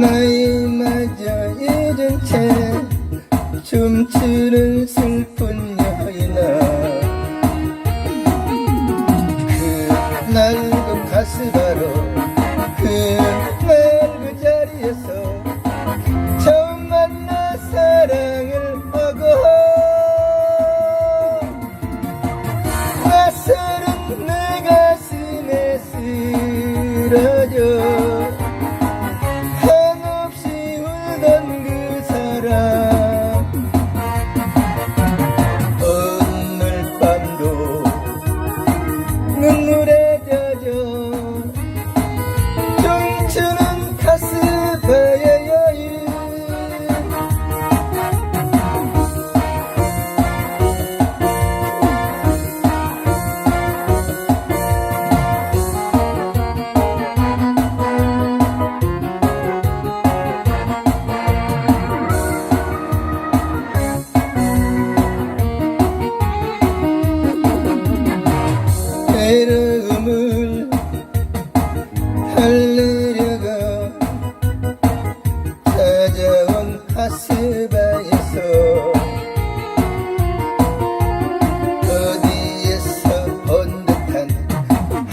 나이마저 잃은 채 춤추는 슬픈 여인아. 그 낡은 가스바로 그 맑은 자리에서 처음 만나 사랑을 하고 낯설은 내 가슴에 쓰라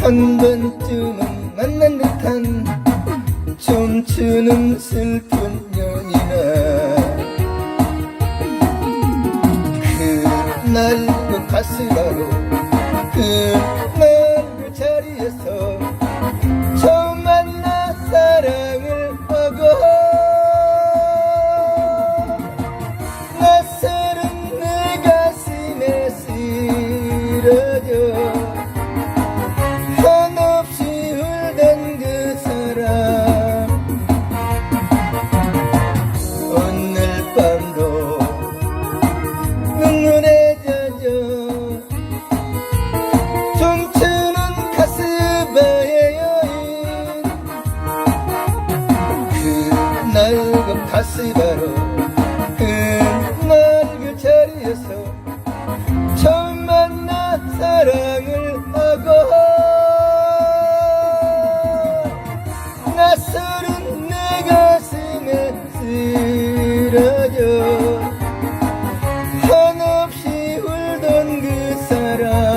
한 번쯤은 만난 듯한 춤추는 슬픈 연이나 그날 그 가스바로 그 기다려 그날 교차리에서 처음 만나 사랑을 하고 낯설은 내 가슴에 쓰러져 한없이 울던 그 사랑